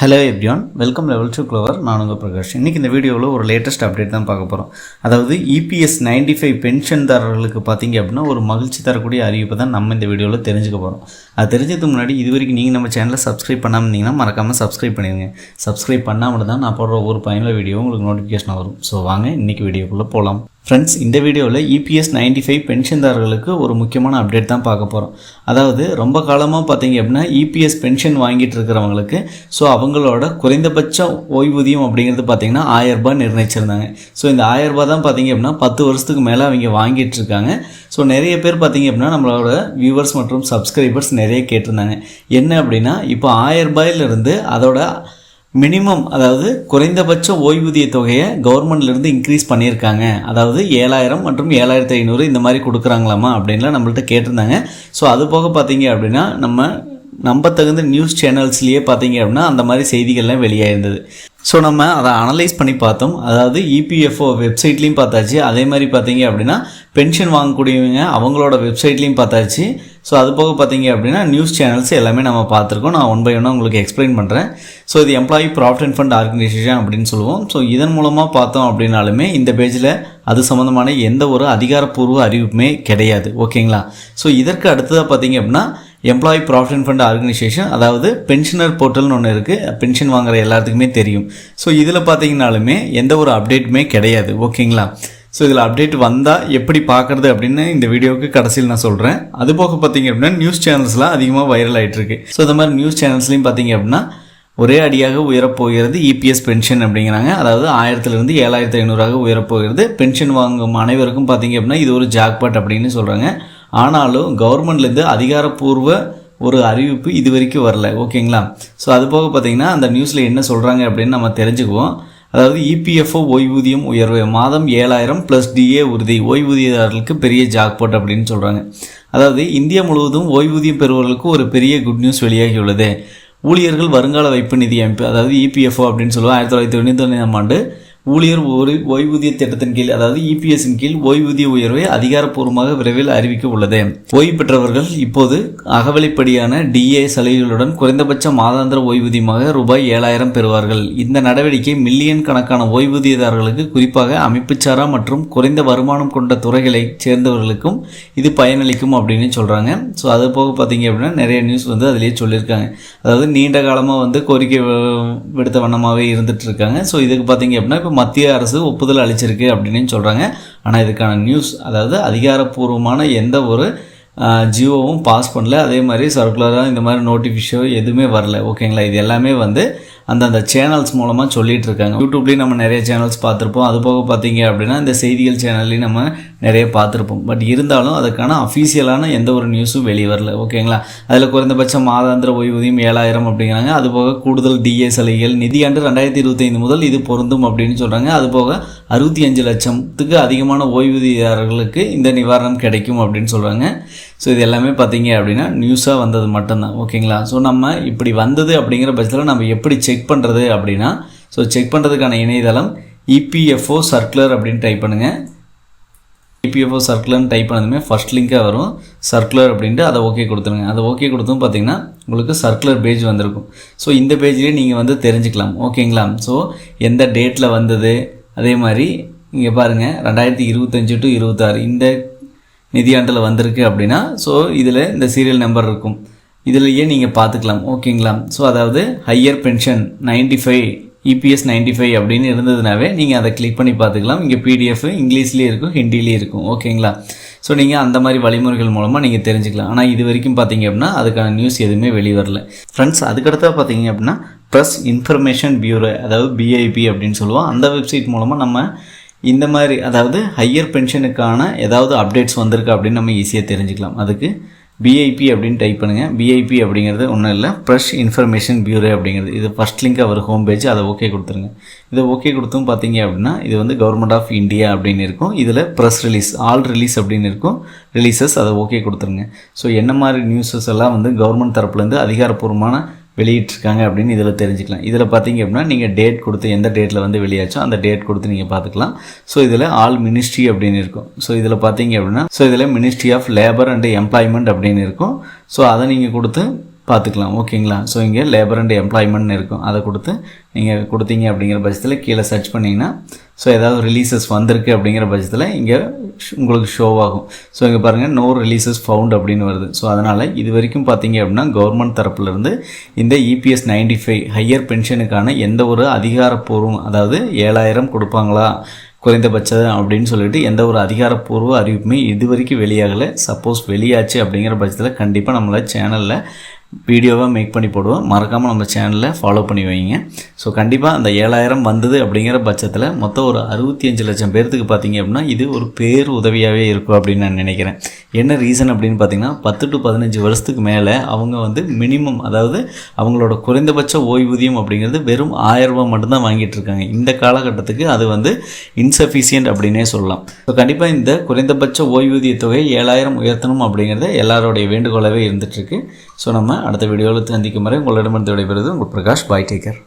Hello எப்படியான் welcome level two clover நான் உங்கள் பிரகாஷ். இன்றைக்கி இந்த வீடியோவில் ஒரு லேட்டஸ்ட் அப்டேட் தான் பார்க்க போகிறோம் அதாவது இபிஎஸ் நைன்டி ஃபைவ் பென்ஷன்தாரர்களுக்கு பார்த்தீங்க அப்படின்னா ஒரு மகிழ்ச்சி தரக்கூடிய அறிவிப்பை தான் நம்ம இந்த வீடியோவில் தெரிஞ்சுக்க போகிறோம் அது தெரிஞ்சதுக்கு முன்னாடி இது வரைக்கும் நீங்கள் நம்ம சேனலை சப்ஸ்கிரைப் பண்ணாமல் இருந்தீங்கன்னா மறக்காமல் சப்ஸ்கிரைப் பண்ணிடுங்க சப்ஸ்கிரைப் பண்ணாமல் தான் நான் போடுற ஒவ்வொரு பயனுள்ள வீடியோ உங்களுக்கு நோட்டிஃபிகேஷன் வரும். ஸோ வாங்க இன்றைக்கி வீடியோக்குள்ளே போகலாம் ஃப்ரெண்ட்ஸ் இந்த வீடியோவில் இபிஎஸ் நைன்டி ஃபைவ் பென்ஷன்தாரர்களுக்கு ஒரு முக்கியமான அப்டேட் தான் பார்க்க போகிறோம் அதாவது ரொம்ப காலமாக பார்த்தீங்க அப்படின்னா இபிஎஸ் பென்ஷன் வாங்கிட்டு இருக்கிறவங்களுக்கு ஸோ அவங்களோட குறைந்தபட்ச ஓய்வூதியம் அப்படிங்கிறது பார்த்தீங்கன்னா ஆயரரூபா நிர்ணயிச்சிருந்தாங்க. ஸோ இந்த ஆயரரூபா தான் பார்த்தீங்க அப்படின்னா பத்து வருஷத்துக்கு மேலே அவங்க வாங்கிட்டு இருக்காங்க. ஸோ நிறைய பேர் பார்த்தீங்க அப்படின்னா நம்மளோட வியூவர்ஸ் மற்றும் சப்ஸ்கிரைபர்ஸ் நிறைய கேட்டிருந்தாங்க. என்ன அப்படின்னா இப்போ ஆயரரூபாயிலிருந்து அதோட மினிமம் அதாவது குறைந்தபட்ச ஓய்வூதிய தொகையை கவர்மெண்ட்லேருந்து இன்க்ரீஸ் பண்ணியிருக்காங்க. அதாவது ஏழாயிரம் மற்றும் ஏழாயிரத்தி ஐநூறு இந்த மாதிரி கொடுக்குறாங்களாமா அப்படின்லாம் நம்மள்ட்ட கேட்டிருந்தாங்க. ஸோ அது போக பார்த்தீங்க அப்படின்னா நம்ம நம்பத்தகுந்த நியூஸ் சேனல்ஸ்லேயே பார்த்தீங்க அப்படின்னா அந்த மாதிரி செய்திகள்லாம் வெளியாயிருந்தது. ஸோ நம்ம அதை அனலைஸ் பண்ணி பார்த்தோம். அதாவது இபிஎஃப்ஓ வெப்சைட்லேயும் பார்த்தாச்சு. அதே மாதிரி பார்த்தீங்க அப்படின்னா பென்ஷன் வாங்கக்கூடியவங்க அவங்களோட வெப்சைட்லேயும் பார்த்தாச்சு. ஸோ அது போக பார்த்தீங்க அப்படின்னா நியூஸ் சேனல்ஸ் எல்லாமே நம்ம பார்த்துருக்கோம். நான் ஒன் பை ஒன்னாக உங்களுக்கு எக்ஸ்பிளைன் பண்ணுறேன் ஸோ இது employee profit and fund organisation அப்படின்னு சொல்லுவோம். ஸோ இதன் மூலமாக பார்த்தோம் அப்படின்னாலுமே இந்த பேஜில் அது சம்மந்தமான எந்த ஒரு அதிகாரப்பூர்வ அறிவிப்புமே கிடையாது. ஓகேங்களா? ஸோ இதற்கு அடுத்ததாக பார்த்தீங்க அப்படின்னா employee profit and fund organisation அதாவது பென்ஷனர் போர்ட்டல்னு ஒன்று இருக்குது பென்ஷன் வாங்குற எல்லாத்துக்குமே தெரியும். ஸோ இதில் பார்த்தீங்கனாலுமே எந்த ஒரு அப்டேட்டுமே கிடையாது. ஓகேங்களா? ஸோ இதில் அப்டேட் வந்தால் எப்படி பார்க்குறது அப்படின்னு இந்த வீடியோவுக்கு கடைசியில் நான் சொல்கிறேன் அது போக பார்த்தீங்க அப்படின்னா நியூஸ் சேனல்ஸ்லாம் அதிகமாக வைரல் ஆகிட்டுருக்கு ஸோ இந்த மாதிரி நியூஸ் சேனல்ஸ்லையும் பார்த்தீங்க அப்படின்னா ஒரே அடியாக உயரப்போகிறது இபிஎஸ் பென்ஷன் அப்படிங்கிறாங்க. அதாவது ஆயிரத்துலேருந்து ஏழாயிரத்து ஐநூறாக உயரப்போகிறது பென்ஷன் வாங்கும் அனைவருக்கும் பார்த்தீங்க அப்படின்னா இது ஒரு ஜாக்பாட் அப்படின்னு சொல்கிறாங்க ஆனாலும் கவர்மெண்ட்லேருந்து அதிகாரப்பூர்வ ஒரு அறிவிப்பு இது வரைக்கும் வரல ஓகேங்களா ஸோ அது போக பார்த்தீங்கன்னா அந்த நியூஸில் என்ன சொல்கிறாங்க அப்படின்னு நம்ம தெரிஞ்சுக்குவோம். அதாவது இபிஎஃப்ஓ ஓய்வூதியம் உயர்வு மாதம் ஏழாயிரம் ப்ளஸ் டிஏ உறுதி ஓய்வூதியதாரர்களுக்கு பெரிய ஜாக்பாட் அப்படின்னு சொல்கிறாங்க அதாவது இந்தியா முழுவதும் ஓய்வூதியம் பெறுவர்களுக்கு ஒரு பெரிய குட் நியூஸ் வெளியாகியுள்ளது. ஊழியர்கள் வருங்கால வைப்பு நிதி அமைப்பு அதாவது இபிஎஃப்ஓ அப்படின்னு சொல்லுவோம் ஆயிரத்தி தொள்ளாயிரத்தி தொண்ணூற்றி ஒன்றாம் ஆண்டு ஊழியர் ஒரு ஓய்வூதிய திட்டத்தின் கீழ் அதாவது இபிஎஸ்ஸின் கீழ் ஓய்வூதிய உயர்வை அதிகாரப்பூர்வமாக விரைவில் அறிவிக்க உள்ளது. ஓய்வு பெற்றவர்கள் இப்போது அகவலைப்படியான டிஏ சலுகைகளுடன் குறைந்தபட்ச மாதாந்திர ஓய்வூதியமாக ரூபாய் ஏழாயிரம் பெறுவார்கள். இந்த நடவடிக்கை மில்லியன் கணக்கான ஓய்வூதியதாரர்களுக்கு குறிப்பாக அமைப்புச்சாரா மற்றும் குறைந்த வருமானம் கொண்ட துறைகளை சேர்ந்தவர்களுக்கும் இது பயனளிக்கும் அப்படின்னு சொல்கிறாங்க ஸோ அது போக பார்த்தீங்க அப்படின்னா நிறைய நியூஸ் வந்து அதிலேயே சொல்லியிருக்காங்க. அதாவது நீண்ட காலமாக வந்து கோரிக்கை விடுத்த வண்ணமாகவே இருந்துட்டு இருக்காங்க. ஸோ இதுக்கு பார்த்தீங்க அப்படின்னா இப்போ மத்திய அரசு ஒப்புதல் அளிச்சிருக்கு அப்படின்னு சொல்கிறாங்க ஆனால் இதுக்கான நியூஸ் அதாவது அதிகாரப்பூர்வமான எந்த ஒரு ஜியோவும் பாஸ் பண்ணல. அதே மாதிரி சர்க்குலராக இந்த மாதிரி நோட்டிஃபிஷோ எதுவுமே வரல. ஓகேங்களா இது எல்லாமே வந்து அந்தந்த சேனல்ஸ் மூலமாக சொல்லிட்டு இருக்காங்க யூடியூப்லேயும் நம்ம நிறைய சேனல்ஸ் பார்த்துருப்போம். அது போக பார்த்தீங்க அப்படின்னா இந்த செய்திகள் சேனல்லையும் நம்ம நிறைய பார்த்துருப்போம். பட் இருந்தாலும் அதுக்கான அஃபீஷியலான எந்த ஒரு நியூஸும் வெளியே வரல ஓகேங்களா அதில் குறைந்தபட்ச மாதாந்திர ஓய்வூதியம் ஏழாயிரம் அப்படிங்கிறாங்க. அது போக கூடுதல் டிஏ சலுகைகள். நிதியாண்டு ரெண்டாயிரத்தி இருபத்தைந்து முதல் இது பொருந்தும் அப்படின்னு சொல்கிறாங்க அது போக அறுபத்தி அஞ்சு லட்சத்துக்கு அதிகமான ஓய்வூதியதாரர்களுக்கு இந்த நிவாரணம் கிடைக்கும் அப்படின்னு சொல்கிறாங்க ஸோ இது எல்லாமே பார்த்தீங்க அப்படின்னா நியூஸாக வந்தது மட்டும்தான். ஓகேங்களா ஸோ நம்ம இப்படி வந்தது அப்படிங்கிற பட்சத்தில் நம்ம எப்படி செக் செக் பண்ணுறது அப்படின்னா ஸோ செக் பண்ணுறதுக்கான இணையதளம் இபிஎஃப்ஓ சர்க்குலர் அப்படின்னு டைப் பண்ணுங்கள் இபிஎஃப்ஓ சர்க்குலர்னு டைப் பண்ணதுமே ஃபர்ஸ்ட் லிங்காக வரும். சர்க்குலர் அப்படின்ட்டு அதை ஓகே கொடுத்துருங்க. அதை ஓகே கொடுத்தும் பார்த்தீங்கன்னா உங்களுக்கு சர்க்குலர் பேஜ் வந்திருக்கும். ஸோ இந்த பேஜ்லேயே நீங்கள் வந்து தெரிஞ்சுக்கலாம். ஓகேங்களா ஸோ எந்த டேட்டில் வந்தது? அதே மாதிரி இங்கே பாருங்கள் ரெண்டாயிரத்தி இருபத்தஞ்சு டு இருபத்தாறு இந்த நிதியாண்டில் வந்திருக்கு அப்படின்னா ஸோ இதில் இந்த சீரியல் நம்பர் இருக்கும். இதிலேயே நீங்கள் பார்த்துக்கலாம் ஓகேங்களா? ஸோ அதாவது higher pension ninety five EPS ninety five அப்படின்னு இருந்ததுனாவே நீங்கள் அதை கிளிக் பண்ணி பார்த்துக்கலாம். இங்கே பிடிஎஃப் இங்கிலீஷ்லேயும் இருக்கும் ஹிந்திலேயும் இருக்கும் ஓகேங்களா? ஸோ நீங்கள் அந்த மாதிரி வழிமுறைகள் மூலமாக நீங்கள் தெரிஞ்சுக்கலாம். ஆனால் இது வரைக்கும் பார்த்தீங்க அப்படின்னா அதுக்கான நியூஸ் எதுவுமே வெளிவரல. வரல ஃப்ரெண்ட்ஸ் அதுக்கடுத்தா பார்த்தீங்க அப்படின்னா ப்ரெஸ் இன்ஃபர்மேஷன் பியூரோ அதாவது பிஐபி அப்படின்னு சொல்லுவோம். அந்த வெப்சைட் மூலமாக நம்ம இந்த மாதிரி அதாவது ஹையர் பென்ஷனுக்கான ஏதாவது அப்டேட்ஸ் வந்திருக்கு அப்படின்னு நம்ம ஈஸியாக தெரிஞ்சுக்கலாம். அதுக்கு பிஐபி அப்படின்னு டைப் பண்ணுங்கள் பிஐபி அப்படிங்கிறது ஒன்றும் இல்லை. ஃப்ரெஷ் இன்ஃபர்மேஷன் பியூரோ அப்படிங்கிறது. இது first link our home page அதை ஓகே கொடுத்துருங்க. இதை ஓகே கொடுத்தும் பார்த்தீங்க அப்படின்னா இது வந்து கவர்மெண்ட் ஆஃப் இந்தியா அப்படின்னு இருக்கும். இதில் ப்ரெஸ் ரிலீஸ் ஆல் ரிலீஸ் அப்படின்னு இருக்கும். ரிலீசஸ் அதை ஓகே கொடுத்துருங்க. ஸோ என்ன மாதிரி நியூஸஸ் எல்லாம் வந்து கவர்மெண்ட் தரப்புலேருந்து அதிகாரப்பூர்வமான வெளியிட்டிருக்காங்க அப்படின்னு இதில் தெரிஞ்சுக்கலாம். இதில் பார்த்தீங்க அப்படின்னா நீங்கள் டேட் கொடுத்து எந்த டேட்டில் வந்து வெளியாச்சோ அந்த டேட் கொடுத்து நீங்கள் பார்த்துக்கலாம். ஸோ இதில் ஆல் மினிஸ்ட்ரி அப்படின்னு இருக்கும். ஸோ இதில் பார்த்தீங்க அப்படின்னா ஸோ இதில் ministry of labour and employment அப்படின்னு இருக்கும். ஸோ அதை நீங்கள் கொடுத்து பார்த்துக்கலாம். ஓகேங்களா ஸோ இங்கே லேபர் அண்ட் எம்ப்ளாய்மெண்ட்னு இருக்கும். அதை கொடுத்து நீங்கள் கொடுத்தீங்க அப்படிங்கிற பட்சத்தில் கீழே சர்ச் பண்ணிங்கன்னா ஸோ ஏதாவது ரிலீசஸ் வந்திருக்கு அப்படிங்கிற பட்சத்தில் இங்கே உங்களுக்கு ஷோவாகும் ஸோ இங்கே பாருங்கள் நோ ரிலீசஸ் ஃபவுண்ட் அப்படின்னு வருது. ஸோ அதனால் இது வரைக்கும் பார்த்தீங்க அப்படின்னா கவர்மெண்ட் தரப்புலேருந்து இந்த இபிஎஸ் நைன்டி ஃபைவ் ஹையர் பென்ஷனுக்கான எந்த ஒரு அதிகாரப்பூர்வம் அதாவது ஏழாயிரம் கொடுப்பாங்களா குறைந்தபட்சம் அப்படின்னு சொல்லிட்டு எந்த ஒரு அதிகாரப்பூர்வ அறிவிப்புமே இது வரைக்கும் வெளியாகலை. சப்போஸ் வெளியாச்சு அப்படிங்கிற பட்சத்தில் கண்டிப்பாக நம்மள சேனலில் வீடியோவாக மேக் பண்ணி போடுவோம். மறக்காமல் நம்ம சேனலில் ஃபாலோ பண்ணி வைங்க. ஸோ கண்டிப்பாக அந்த ஏழாயிரம் வந்தது அப்படிங்கிற பட்சத்தில் மொத்தம் ஒரு அறுபத்தி அஞ்சு லட்சம் பேர்த்துக்கு பார்த்தீங்க அப்படின்னா இது ஒரு பேர் உதவியாகவே இருக்கும் அப்படின்னு நான் நினைக்கிறேன். என்ன ரீசன் அப்படின்னு பார்த்தீங்கன்னா பத்து டு பதினஞ்சு வருஷத்துக்கு மேலே அவங்க வந்து மினிமம் அதாவது அவங்களோட குறைந்தபட்ச ஓய்வூதியம் அப்படிங்கிறது வெறும் ஆயிரம் ரூபாய் மட்டும்தான் வாங்கிட்டு இருக்காங்க. இந்த காலகட்டத்துக்கு அது வந்து இன்சஃபிஷியன்ட் அப்படின்னே சொல்லலாம். ஸோ கண்டிப்பாக இந்த குறைந்தபட்ச ஓய்வூதிய தொகை ஏழாயிரம் உயர்த்தணும் அப்படிங்கிறது எல்லாரோடைய வேண்டுகோளாகவே இருந்துகிட்ருக்கு ஸோ நம்ம அடுத்த வீடியோவில் சந்திக்கும் வரை உங்களிடமிருந்து விடைபெறுவது உங்கள் பிரகாஷ் பாய் டேக்கர்